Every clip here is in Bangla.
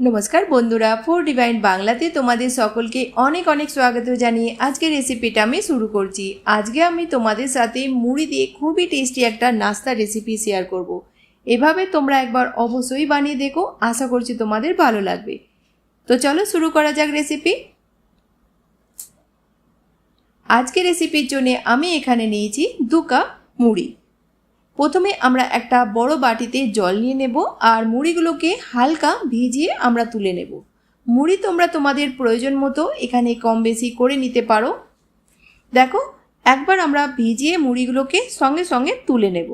নমস্কার বন্ধুরা ফোর ডিভাইন বাংলাতে তোমাদের সকলকে অনেক অনেক স্বাগত জানিয়ে আজকের রেসিপিটা আমি শুরু করছি। আজকে আমি তোমাদের সাথে মুড়ি দিয়ে খুবই টেস্টি একটা নাস্তা রেসিপি শেয়ার করব। এভাবে তোমরা একবার অবশ্যই বানিয়ে দেখো, আশা করছি তোমাদের ভালো লাগবে। তো চলো শুরু করা যাক রেসিপি আজকে রেসিপির জন্য আমি এখানে নিয়েছি দু কাপ মুড়ি। প্রথমে আমরা একটা বড় বাটিতে জল নিয়ে নেব আর মুড়িগুলোকে হালকা ভিজিয়ে আমরা তুলে নেব। মুড়ি তোমরা তোমাদের প্রয়োজন মতো এখানে কম বেশি করে নিতে পারো। দেখো, একবার আমরা ভিজিয়ে মুড়িগুলোকে সঙ্গে সঙ্গে তুলে নেব।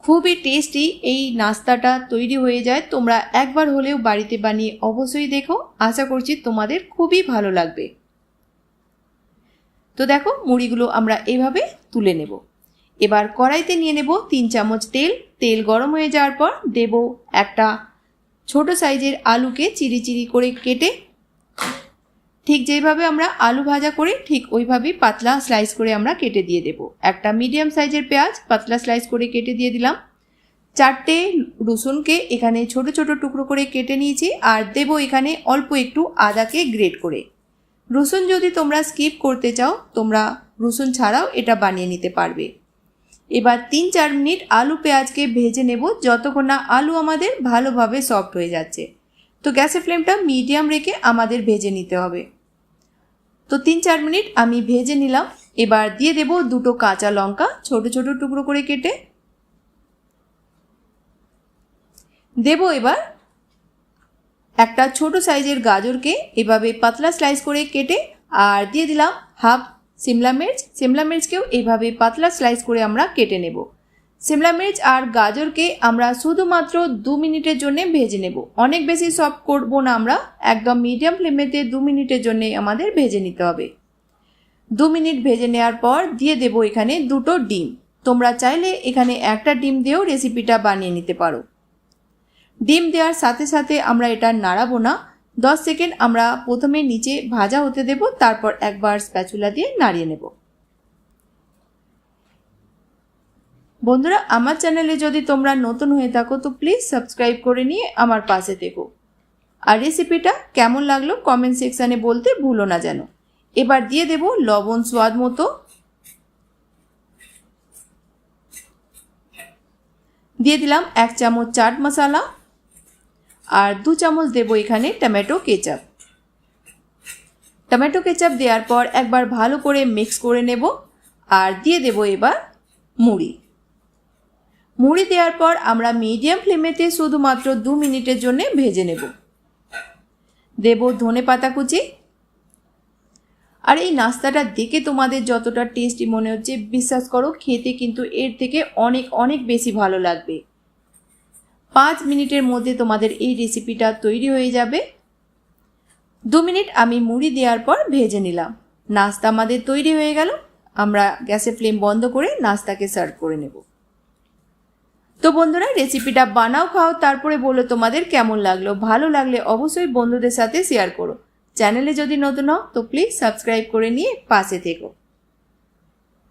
খুবই টেস্টি এই নাস্তাটা তৈরি হয়ে যায়। তোমরা একবার হলেও বাড়িতে বানিয়ে অবশ্যই দেখো। আশা করছি তোমাদের খুবই ভালো লাগবে। তো দেখো, মুড়িগুলো আমরা এভাবে তুলে নেব। এবার কড়াইতে নিয়ে নেব তিন চামচ তেল। তেল গরম হয়ে যাওয়ার পর দেব একটা ছোট সাইজের আলুকে চিরি চিরি করে কেটে ঠিক যেভাবে আমরা আলু ভাজা করি ঠিক ওইভাবেই পাতলা স্লাইস করে আমরা কেটে দিয়ে দেব। একটা মিডিয়াম সাইজের পেঁয়াজ পাতলা স্লাইস করে কেটে দিয়ে দিলাম। চারটে রসুনকে এখানে ছোট ছোট টুকরো করে কেটে নিয়েছি আর দেব এখানে অল্প একটু আদাকে গ্রেট করে। রসুন যদি তোমরা স্কিপ করতে চাও, তোমরা রসুন ছাড়াও এটা বানিয়ে নিতে পারবে। এবার তিন চার মিনিট আলু পেঁয়াজকে ভেজে নেব, যতক্ষণ না আলু আমাদের ভালোভাবে সফট হয়ে যাচ্ছে। তো গ্যাসের ফ্লেমটা মিডিয়াম রেখে আমাদের ভেজে নিতে হবে। তো তিন চার মিনিট আমি ভেজে নিলাম। এবার দিয়ে দেব দুটো কাঁচা লঙ্কা, ছোট ছোট টুকরো করে কেটে। দেব এবার একটা ছোট সাইজের গাজরকে, এভাবে পাতলা স্লাইস করে কেটে, আর দিয়ে দিলাম হাফ সিমলা মির্চ, সিমলা মির্চকেও এইভাবে পাতলা স্লাইস করে আমরা কেটে নেব। সিমলা মির্চ আর গাজরকে আমরা শুধুমাত্র দু মিনিটের জন্য ভেজে নেব। অনেক বেশি সফট করব না আমরা, একদম মিডিয়াম ফ্লেমেতে দু মিনিটের জন্য আমাদের ভেজে নিতে হবে। দু মিনিট ভেজে নেওয়ার পর দিয়ে দেব এখানে দুটো ডিম। তোমরা চাইলে এখানে একটা ডিম দিয়েও রেসিপিটা বানিয়ে নিতে পারো। ডিম দেওয়ার সাথে সাথে আমরা এটা নাড়াবো না। দশ সেকেন্ড আমরা প্রথমে নিচে ভাজা হতে দেব, তারপর একবার স্প্যাচুলা দিয়ে নাড়িয়ে নেব। বন্ধুরা, আমার চ্যানেলে যদি তোমরা নতুন হয়ে থাকো, তো প্লিজ সাবস্ক্রাইব করে নিয়ে আমার পাশে থেকো। আর রেসিপিটা কেমন লাগল কমেন্ট সেকশানে বলতে ভুলো না যেন। এবার দিয়ে দেব লবণ স্বাদ মতো। দিয়ে দিলাম এক চামচ চাট মশলা। আর দু চামচ দেব এখানে টমেটো কেচাপ। টমেটো কেচাপ দেওয়ার পর একবার ভালো করে মিক্স করে নেব আর দিয়ে দেব এবার মুড়ি। মুড়ি দেওয়ার পর আমরা মিডিয়াম ফ্লেমেতে শুধুমাত্র দু মিনিটের জন্য ভেজে নেব। দেব ধনে পাতা কুচি। আর এই নাস্তাটা দেখে তোমাদের যতটা টেস্টি মনে হচ্ছে, বিশ্বাস করো, খেতে কিন্তু এর থেকে অনেক অনেক বেশি ভালো লাগবে। পাঁচ মিনিটের মধ্যে তোমাদের এই রেসিপিটা তৈরি হয়ে যাবে। দু মিনিট আমি মুড়ি দেওয়ার পর ভেজে নিলাম। নাস্তা আমাদের তৈরি হয়ে গেল। আমরা গ্যাসের ফ্লেম বন্ধ করে নাস্তাকে সার্ভ করে নেব। তো বন্ধুরা রেসিপিটা বানাও, খাও, তারপরে বলো তোমাদের কেমন লাগল। ভালো লাগলে অবশ্যই বন্ধুদের সাথে শেয়ার করো। চ্যানেলে যদি নতুন হও, তো প্লিজ সাবস্ক্রাইব করে নিয়ে পাশে থেকো।